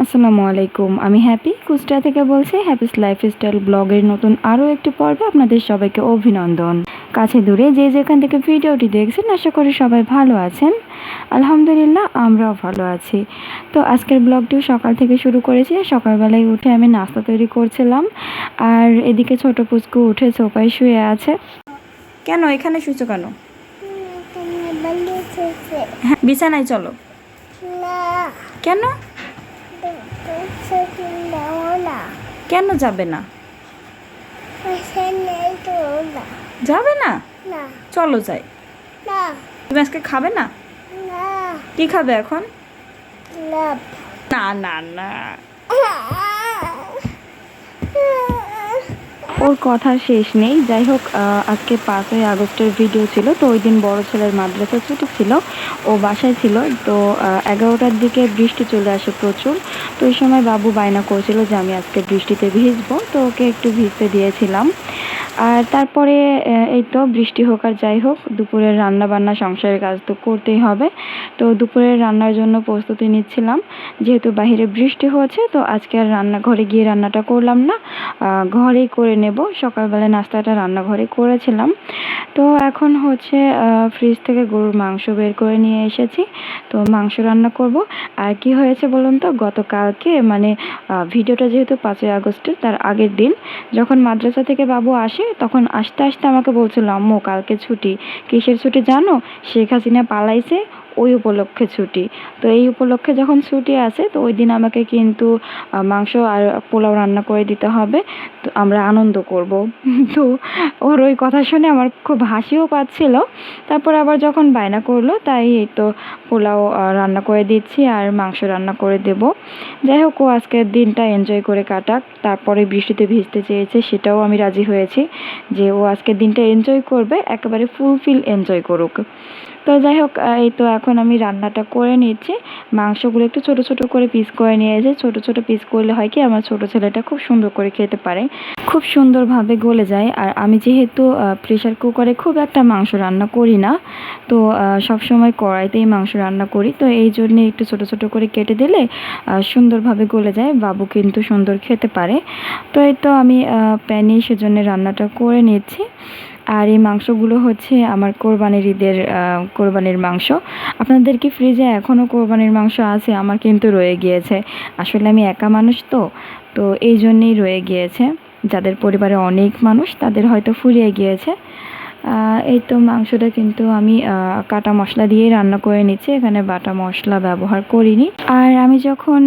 আলাইকুম। আমি হ্যাপি কুষ্টিয়া থেকে বলছি হ্যাপিস লাইফস্টাইল ব্লগের নতুন আরও একটি পর্বে আপনাদের সবাইকে অভিনন্দন। কাছে দূরে যে যেখান থেকে ভিডিওটি দেখছেন আশা করি সবাই ভালো আছেন। আলহামদুলিল্লাহ আমরাও ভালো আছি। তো আজকের ব্লগটিও সকাল থেকে শুরু করেছি। সকালবেলায় উঠে আমি নাস্তা তৈরি করছিলাম। আর এদিকে ছোট পুচকু উঠে সোফায় শুয়ে আছে। কেন এখানে শুয়েছো কেন? হ্যাঁ বিছানায় চলো। কেন? কেন যাবে না? যাবে না? চলো যাই। তুমি আজকে খাবে না? কি খাবে এখন? না না না। ওর কথা শেষ নেই। যাই হোক আজকে পাঁচই আগস্টের ভিডিও ছিল তো ওই দিন বড় ছেলের মাদ্রাসা ছুটি ছিল। ও বাসায় ছিল তো এগারোটার দিকে বৃষ্টি চলে আসে প্রচুর। তো ওই সময় বাবু বায়না করছিল যে আমি আজকে বৃষ্টিতে ভিজবো, তো ওকে একটু ভিজতে দিয়েছিলাম। আর তারপরে এই তো বৃষ্টি হোক আর যাই হোক, দুপুরের রান্না বান্না সংসারের কাজ তো করতেই হবে। তো দুপুরের রান্নার জন্য প্রস্তুতি নিচ্ছিলাম। যেহেতু বাইরে বৃষ্টি হয়েছে, তো আজকে আর রান্নাঘরে গিয়ে রান্নাটা করলাম না। ঘরেই করে নেব। সকালবেলা নাস্তাটা রান্নাঘরে করেছিলাম। তো এখন হচ্ছে ফ্রিজ থেকে গরুর মাংস বের করে নিয়ে এসেছি। তো মাংস রান্না করব। আর কি হয়েছে বলুন তো? গতকালকে মানে ভিডিওটা যেহেতু পাঁচই আগস্টের, তার আগের দিন, যখন মাদ্রাসা থেকে বাবু আসে তখন আস্তে আস্তে আমাকে বলছিল আম্মু কালকে ছুটি। কিসের ছুটি জানো? শেখ হাসিনা পালাইছে ওই উপলক্ষে ছুটি। তো এই উপলক্ষে যখন ছুটি আছে তো ওই দিন আমাকে কিন্তু মাংস আর পোলাও রান্না করে দিতে হবে। তো আমরা আনন্দ করব। তো ওর ওই কথা শুনে আমার খুব হাসিও পাচ্ছিল। তারপর আবার যখন বায়না করল, তাই এই তো পোলাও রান্না করে দিচ্ছি আর মাংস রান্না করে দেব। যাই হোক, ও আজকের দিনটা এনজয় করে কাটাক। তারপরে বৃষ্টিতে ভিজতে চেয়েছে, সেটাও আমি রাজি হয়েছি যে ও আজকের দিনটা এনজয় করবে, একেবারে ফুলফিল এনজয় করুক। তো যাই হোক এই তো এখন আমি রান্নাটা করে নিচ্ছি। মাংসগুলো একটু ছোট ছোট করে পিস করে নিয়েছি ছোট ছোট পিস করলে হয় কি, আমার ছোট ছেলেটা খুব সুন্দর করে খেতে পারে। খুব সুন্দরভাবে গলে যায়। আর আমি যেহেতু প্রেশার কুকারে খুব একটা মাংস রান্না করি না, তো সব সময় কড়াইতেই মাংস রান্না করি। তো এই জন্যে একটু ছোট ছোট করে কেটে দিলে সুন্দরভাবে গলে যায়। বাবু কিন্তু সুন্দর খেতে পারে। তো এই তো আমি প্যানে সেজন্য রান্নাটা করে নিচ্ছি। আর এই মাংসগুলো হচ্ছে আমার কোরবানির ঈদের কোরবানির মাংস। আপনাদের কি ফ্রিজে এখনও কোরবানির মাংস আছে? আমার কিন্তু রয়ে গিয়েছে। আসলে আমি একা মানুষ তো তো এই জন্যেই রয়ে গিয়েছে। যাদের পরিবারে অনেক মানুষ, তাদের হয়তো ফুরিয়ে গিয়েছে। এই তো মাংসটা কিন্তু আমি কাটা মশলা দিয়েই রান্না করে নিচ্ছি। এখানে বাটা মশলা ব্যবহার করিনি। আর আমি যখন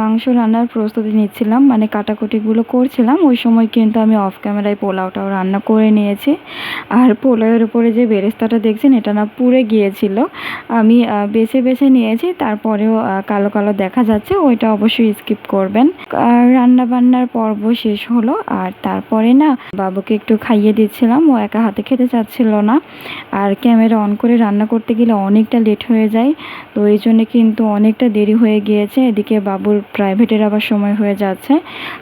মাংস রান্নার প্রস্তুতি নিচ্ছিলাম মানে কাটাকুটিগুলো করছিলাম, ওই সময় কিন্তু আমি অফ ক্যামেরায় পোলাওটাও রান্না করে নিয়েছি। আর পোলাওয়ের উপরে যে বেরেস্তাটা দেখছেন, এটা না পুড়ে গিয়েছিল। আমি বেছে বেছে নিয়েছি, তারপরেও কালো কালো দেখা যাচ্ছে, ওইটা অবশ্যই স্কিপ করবেন। রান্না বান্নার পর্ব শেষ হলো, আর তারপরে না বাবুকে একটু খাইয়ে দিচ্ছিলাম, ও একা হাতে খেতে চাচ্ছিল না। আর ক্যামেরা অন করে রান্না করতে গেলে অনেকটা লেট হয়ে যায়। তো এই জন্যে কিন্তু অনেকটা দেরি হয়ে গিয়েছে। এদিকে বাবুর প্রাইভেটের আবার সময় হয়ে যাচ্ছে।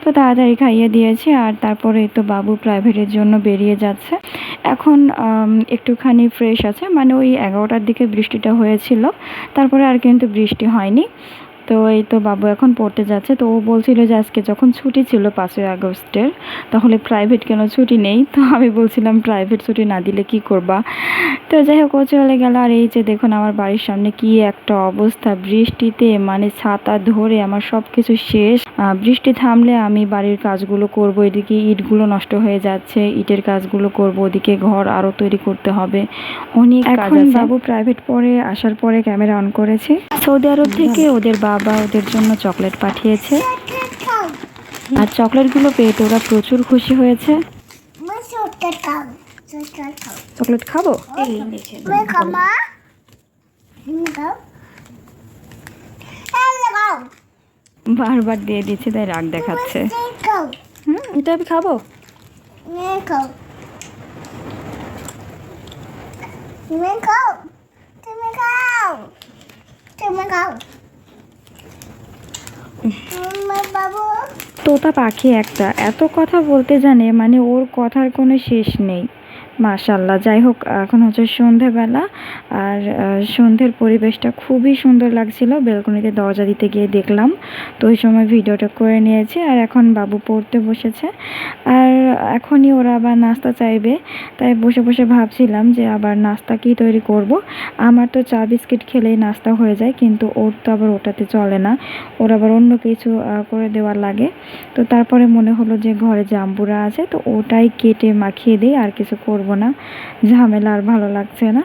তো তাড়াতাড়ি খাইয়ে দিয়েছি আর তারপরে তো বাবু প্রাইভেটের জন্য বেরিয়ে যাচ্ছে। এখন একটুখানি ফ্রেশ আছে। মানে ওই এগারোটার দিকে বৃষ্টিটা হয়েছিল। তারপরে আর কিন্তু বৃষ্টি হয়নি। তো এই তো বাবু এখন পড়তে যাচ্ছে, তো ও বলছিল যে আজকে যখন ছুটি ছিল পাঁচই আগস্টের, তাহলে প্রাইভেট কেন ছুটি নেই? তো আমি বলছিলাম প্রাইভেট ছুটি না দিলে কি করবা? তো যাই হোক, ও চলে গেল। আর এই যে দেখুন আমার বাড়ির সামনে কি একটা অবস্থা, বৃষ্টিতে মানে ছাতা ধরে আমার সব কিছু শেষ। বৃষ্টি থামলে আমি বাড়ির কাজগুলো করব এদিকে ইটগুলো নষ্ট হয়ে যাচ্ছে ইটের কাজগুলো করব ওদিকে ঘর আরও তৈরি করতে হবে। অনেক কাজ এখন আছে। বাবু প্রাইভেট পরে আসার পরে ক্যামেরা অন করেছি। সৌদি আরব থেকে ওদের বাবা ওদের জন্য চকলেট পাঠিয়েছে। আর চকলেটগুলো পেয়ে তো ওরা প্রচুর খুশি হয়েছে। চকলেট খাব? তুমি বারবার দিয়ে দিচ্ছি তাই রাগ দেখাচ্ছে। হুম এটা আমি খাব? তোতা পাখি একটা এত কথা বলতে জানে মানে ওর কথার কোনো শেষ নেই। মাশাল্লাহ যাই হোক, এখন হচ্ছে সন্ধেবেলা আর সন্ধ্যের পরিবেশটা খুবই সুন্দর লাগছিল। বেলকনিতে দরজা দিতে গিয়ে দেখলাম, তো ওই সময় ভিডিওটা করে নিয়েছি আর এখন বাবু পড়তে বসেছে। আর এখনই ওরা আবার নাস্তা চাইবে, তাই বসে বসে ভাবছিলাম যে আবার নাস্তা কি তৈরি করব। আমার তো চা বিস্কিট খেলেই নাস্তা হয়ে যায়, কিন্তু ওর তো আবার ওটাতে চলে না। ওর আবার অন্য কিছু করে দেওয়ার লাগে। তো তারপরে মনে হলো যে ঘরে জাম্বুরা আছে, তো ওটাই কেটে মাখিয়ে দিই, আর কিছু করব না। ঝামেলা আর ভালো লাগছে না।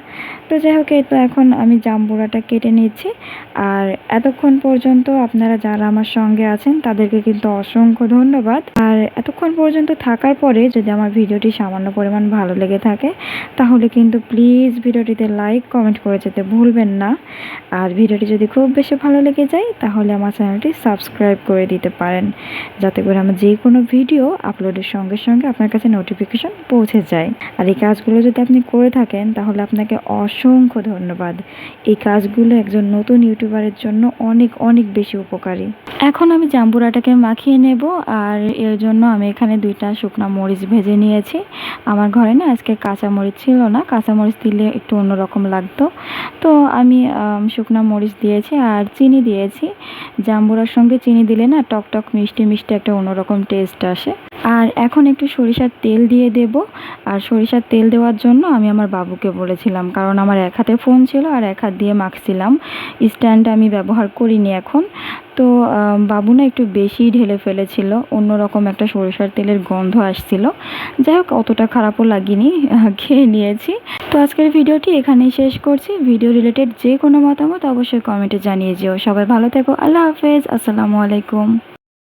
তো যাই হোক, এই তো এখন আমি জাম্বুরাটা কেটে নিচ্ছি। আর এতক্ষণ পর্যন্ত আপনারা যারা আমার সঙ্গে আছেন, তাদেরকে কিন্তু অসংখ্য ধন্যবাদ। আর এতক্ষণ পর্যন্ত থাকার পরে যদি আমার ভিডিওটি সামান্য পরিমাণ ভালো লেগে থাকে, তাহলে কিন্তু প্লিজ ভিডিওটিতে লাইক, কমেন্ট করে যেতে ভুলবেন না। আর ভিডিওটি যদি খুব বেশি ভালো লেগে যায়, তাহলে আমার চ্যানেলটি সাবস্ক্রাইব করে দিতে পারেন। যাতে করে আমার যে কোনো ভিডিও আপলোডের সঙ্গে সঙ্গে আপনার কাছে নোটিফিকেশন পৌঁছে যায়। আর এই কাজগুলো যদি আপনি করে থাকেন, তাহলে আপনাকে অসংখ্য ধন্যবাদ। এই কাজগুলো একজন নতুন ইউটিউবারের জন্য অনেক অনেক বেশি উপকারী। এখন আমি জাম্বুরাটাকে মাখিয়ে নেব, আর এর জন্য আমি এখানে দুইটা শুকনো মরিচ ভেজে নিয়েছি। আমার ঘরে না আজকে কাঁচা মরিচ ছিল না, কাঁচা মরিচ দিলে একটু অন্যরকম লাগতো। তো আমি শুকনো মরিচ দিয়েছি আর চিনি দিয়েছি। জাম্বুরার সঙ্গে চিনি দিলে না টক টক, মিষ্টি মিষ্টি একটা অন্যরকম টেস্ট আসে। আর এখন একটু সরিষার তেল দিয়ে দেব, আর সরিষার তেল দেওয়ার জন্য আমি আমার বাবুকে বলেছিলাম, কারণ আমার এক হাতে ফোন ছিল আর এক হাত দিয়ে মাখছিলাম স্ট্যান্ড আমি ব্যবহার করিনি এখন। তো বাবু না একটু বেশি ঢেলে ফেলেছিল, অন্যরকম একটা সরিষার তেলের গন্ধ আসছিল। যাই হোক, অতটা খারাপও লাগেনি খেয়ে নিয়েছি। তো আজকের ভিডিওটি এখানেই শেষ করছি। ভিডিও রিলেটেড যে কোনো মতামত অবশ্যই কমেন্টে জানিয়ে যেও। সবাই ভালো থেকো, আল্লাহ হাফেজ, আসসালামু আলাইকুম।